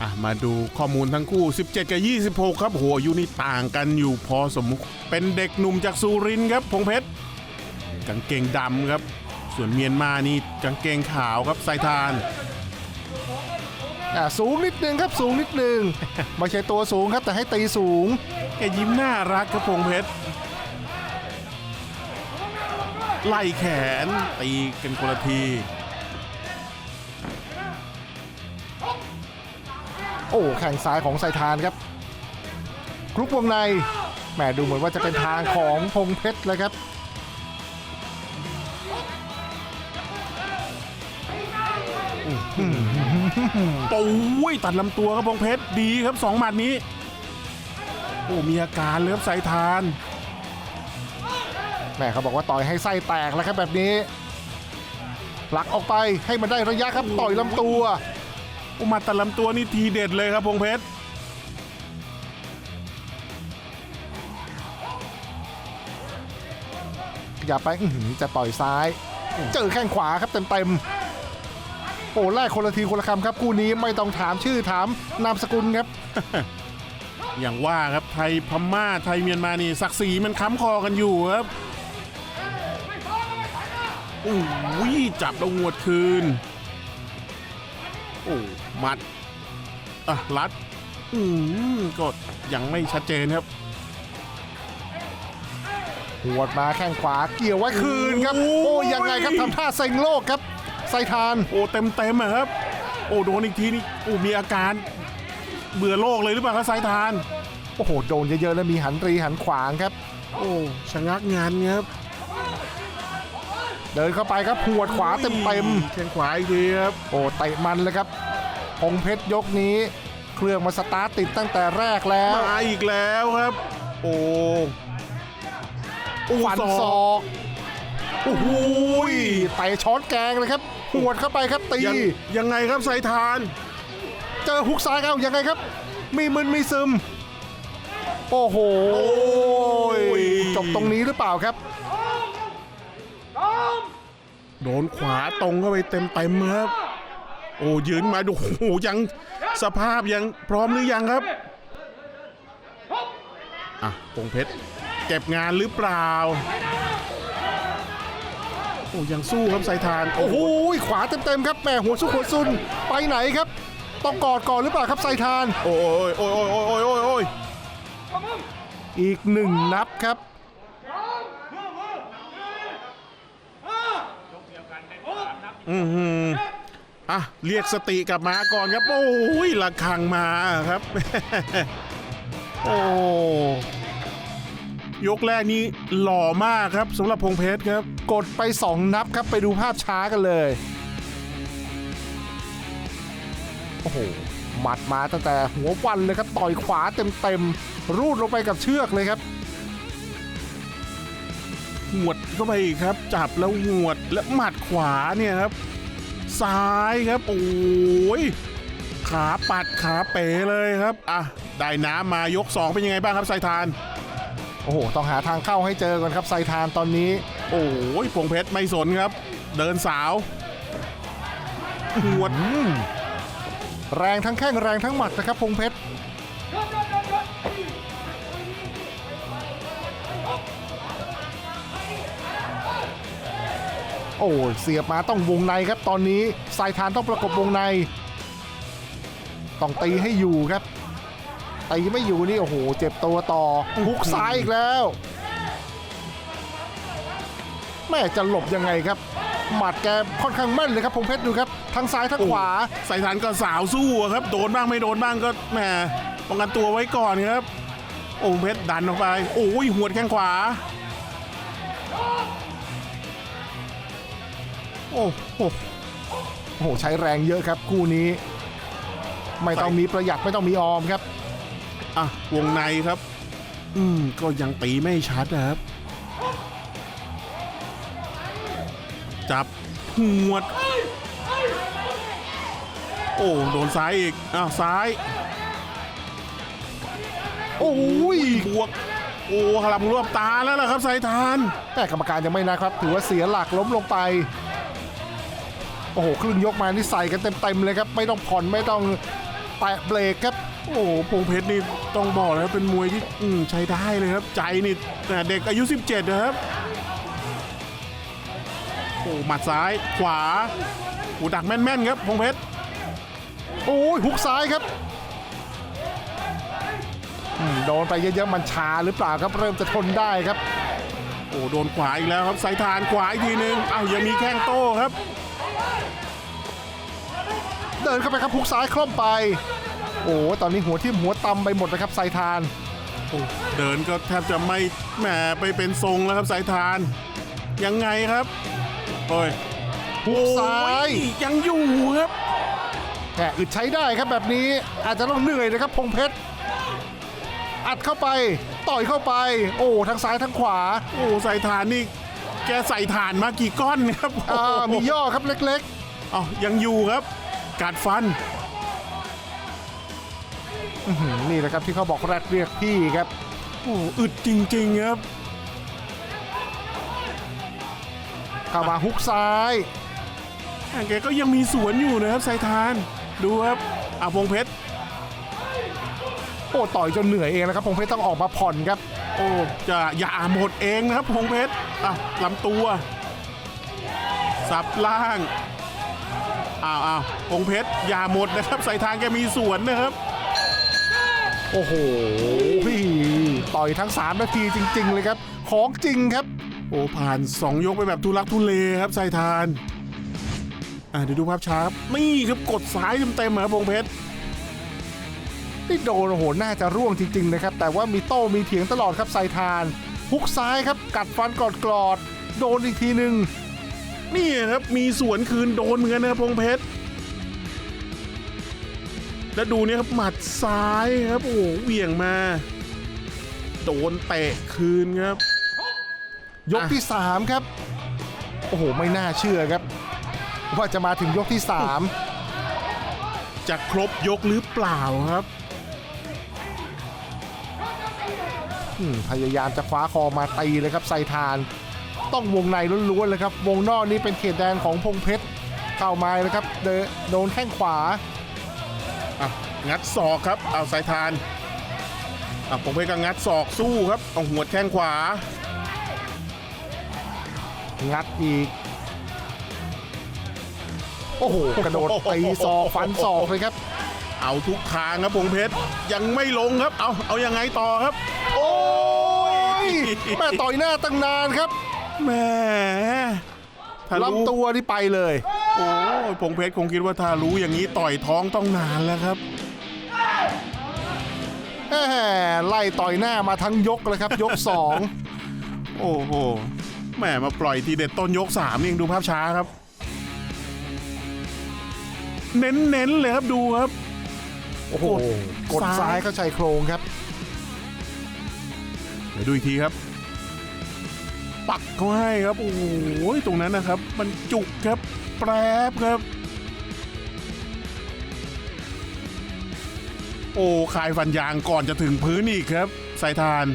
อะมาดูข้อมูลทั้งคู่ 17 กับ 26 ครับโหอายุนี่ต่างกันอยู่พอสมควรเป็นเด็กหนุ่มจากสุรินทร์ครับ พงเพชรกางเกงดำครับ ส่วนเมียนมานี่กางเกงขาวครับไซทานอ่าสูงนิดนึงครับสูงนิดนึง ไม่ใช่ตัวสูงครับแต่ให้ตีสูงแกยิ้มน่ารักครับพงเพชรไล่แขนตีกันคนละที โอ้แข่งซ้ายของไซทานครับกรุ๊ปวงในแหมดูเหมือนว่าจะเป็นทางของพงเพชรเลยครับโอ้ยตัดลำตัวครับพงเพชรดีครับสองหมัดนี้ โอ้มีอาการเลยครับไซทานแหมเขาบอกว่าต่อยให้ไส้แตกแล้วครับแบบนี้ผลักออกไปให้มันได้ระยะครับต่อยลำตัวโอ้มาตัดลำตัวนี่ทีเด็ดเลยครับพงเพชรอย่าไปอื้อหือจะต่อยซ้าย เจอแข้งขวาครับเต็มๆโอ้แรกคนละทีคนละคำครับคู่นี้ไม่ต้องถามชื่อถามนามสกุลครับ อย่างว่าครับไทยพม่าไทยเมียนมานี่ศักดิ์ศรีมันค้ำคอกันอยู่ครับโอ้ยจับแล้วงวดคืน โอ้มัดอะรัด อืมก็ยังไม่ชัดเจนครับหัวดมาแข้งขวาเกี่ยวไว้คืนครับ โอ้โอ้ยยังไงครับทำท่าเซ็งโลกครับ ไซทาน โอ้เต็มเต็มๆอะครับ โอ้โดนอีกทีนี่โอ้มีอาการ เบื่อโลกเลยหรือเปล่าครับสายทาน โอ้โห โดนเยอะๆแล้วมีหันรีหันขวางครับ โอ้ชะงักงานครับ เดินเข้าไปครับหัวดขวาเต็มแข้งขวาอีกทีครับๆโอ้เตะมันเลยครับพงเพชรยกนี้ เครื่องมาสตาร์ทติดตั้งแต่แรกแล้ว มาอีกแล้วครับ โอ้โอ้ฟันศศอกโอ้โหเตะช้อนแกงเลยครับหัวดเข้าไปครับตียังยังไงครับสายทาน เจอฮุกซ้ายเอายังไงครับ มีมึนมีซึม โอ้โหยจบตรงนี้หรือเปล่าครับ โดนขวาตรงเข้าไปเต็มเต็มๆครับ โอ้ยืนมาดูโอ้โหยังสภาพยังพร้อมหรือยังครับอะพงเพชรเก็บงานหรือเปล่า โอ้ยังสู้ครับสายทาน โอ้โหขวาเต็มๆครับแหม่หัวซุกหัวซุนไปไหนครับต้องกอดก่อนหรือเปล่าครับไซทาน โอ้ยโอ้ยโอ้ยโอ้ยโอ้ยโอ้ยโอ้ยอีกหนึ่งนับครับ อือหืออะ เรียกสติกลับมาก่อนครับ โอ้ยระคังมาครับ โอ้ยกแรกนี้หล่อมากครับสำหรับพงเพชรครับ กดไป 2 นับครับไปดูภาพช้ากันเลย โอ้โหหมัดมาตั้งแต่หัววันเลยครับ ต่อยขวาเต็มๆรูดลงไปกับเชือกเลยครับ หวดเข้าไปอีกครับ จับแล้วหวดและหมัดขวาเนี่ยครับ ซ้ายครับโอ้ยขาปัดขาเป๋เลยครับอะได้น้ำมายก 2 เป็นยังไงบ้างครับสายทานโอ้โห ต้องหาทางเข้าให้เจอก่อนครับไซทานตอนนี้ โอ้ยพงเพชรไม่สนครับ เดินสาวหวดแรงทั้งแข้งแรงทั้งหมัดนะครับพงเพชร โอ้เสียบมาต้องวงในครับตอนนี้สายทานต้องประกบวงใน ต้องตีให้อยู่ครับตีไม่อยู่นี่โอ้โห เจ็บตัวต่อฮุกซ้ายอีกแล้วแม่จะหลบยังไงครับ หมัดแกค่อนข้างแม่นเลยครับพงเพชรดูครับทั้งซ้ายทั้งขวาสายทานก็สาวสู้อะครับ โดนบ้างไม่โดนบ้างก็แหมป้องกันตัวไว้ก่อนครับ โอ้เพชรดันออกไป โอ้ยหัวแข้งขวา โอ้โหโอ้โหใช้แรงเยอะครับคู่นี้ ไม่ต้องมีประหยัดไม่ต้องมีออมครับ อะวงในครับ อืมก็ยังตีไม่ชัดนะครับ จับหวด โอ้โดนซ้ายอีกอ้าวซ้าย โอ้ยบวก โอ้หลับรวบตาแล้วล่ะครับสายทาน แต่กรรมการยังไม่นะครับ ถือว่าเสียหลักล้มลงไป โอ้โหครึ่งยกมานี่ใส่กันเต็มๆเลยครับ ไม่ต้องผ่อนไม่ต้องแตะเบรกครับ โอ้โหพงเพชรนี่ต้องบอกแล้วเป็นมวยที่อืใช้ได้เลยครับ ใจนี่แต่เด็กอายุ 17 นะครับโอ้หมัดซ้ายขวาโอ้ดักแม่นๆครับพงเพชรโอ้ยหุกซ้ายครับโดนไปเยอะๆมันชาหรือเปล่าครับเริ่มจะทนได้ครับ โอ้โดนขวาอีกแล้วครับสายทานขวาอีกทีนึงอ้าวยังมีแข้งโต้ครับ เดินเข้าไปครับหุกซ้ายคล่อมไป โอ้ตอนนี้หัวที่มหัวตำไปหมดนะครับไซทานโอ้เดินก็แทบจะไม่แหมไปเป็นทรงแล้วครับสายทาน ยังไงครับโอ้ยหุกซ้ายโอ้ยังอยู่ครับแหมอึดใช้ได้ครับแบบนี้อาจจะต้องเหนื่อยนะครับพงเพชรอัดเข้าไปต่อยเข้าไป โอ้ทั้งซ้ายทั้งขวา โอ้สายทานนี่ แกใส่ฐานมากี่ก้อนครับอ่าโอ้โหมีย่อครับเล็กอ๋อยังอยู่ครับ กัดฟันๆอื้อหือนี่แหละครับที่เขาบอกแรดเรียกพี่ครับโอ้อึดจริง ๆ ครับเข้ามาฮุกซ้ายแต่แกก็ยังมีสวนอยู่นะครับสายทาน ดูครับอาพงเพชรโอ้ต่อยจนเหนื่อยเองนะครับพงเพชรต้องออกมาผ่อนครับ โอ้จะอย่าหมดเองนะครับพงเพชรอะลำตัว สับล่างอ้าวอ้าวพงเพชรอย่าหมดนะครับใสายทานแกมีสวนนะครับ โอ้โหพี่ต่อยทั้ง 3 นาทีจริง ๆ เลยครับ ของจริงครับ โอ้ผ่าน 2 ยกไปแบบทุลักทุเลครับสายทาน อะเดี๋ยวดูภาพช้าครับนี่ครับกดซ้ายเต็มๆครับพงเพชร นี่โดนโอ้โหน่าจะร่วงจริงๆนะครับ แต่ว่ามีโต้มีเถียงตลอดครับไซทานฮุกซ้ายครับกัดฟันกอดกรอดๆโดนอีกทีหนึ่งนี่ครับมีสวนคืนโดนเหมือนกันนะครับพงเพชรแล้วดูเนี่ยครับหมัดซ้ายครับโอ้โหเหวี่ยงมา โดนเตะคืนครับ ยกที่ 3 ครับ โอ้โห ไม่น่าเชื่อครับ ว่าจะมาถึงยกที่ 3 จะครบยกหรือเปล่าครับ พยายามจะคว้าคอมาตีเลยครับไซทาน ต้องวงในล้วนๆเลยครับ วงนอกนี้เป็นเขตแดนของพงเพชรเข้ามาเลยครับเดนโดนแข้งขวาอะงัดศอกครับ เอาสายทานอะผมเพชรก็งัดศอกสู้ครับเอาหัวแข้งขวา งัดอีกโอ้โหกระโดดตีศอกฟันศอกเลยครับ เอาทุกทางครับพงเพชรยังไม่ลงครับ เอาเอายังไงต่อครับ โอ้ ยแม่ต่อยหน้าตั้งนานครับแหม่ถ้ารู้ลำตัวนี่ไปเลย โอ้ยพงเพชรคงคิดว่าถ้ารู้อย่างนี้ต่อยท้องต้องนานแล้วครับแหมไล่ต่อยหน้ามาทั้งยกเลยครับ ยกสองโอ้โหแหมมาปล่อยทีเด็ดต้นยกสามนี่เองดูภาพช้าครับ เน้นๆเลยครับดูครับ โอ้โหกกดดซ้ายซ้ายเข้าชายโครงครับ เดี๋ยวดูอีกทีครับ ปักเขาให้ครับ โอ้โหตรงนั้นนะครับ มันจุกครับ แปรบครับ โอ้คายฟันยางก่อนจะถึงพื้นอีกครับ สายทาน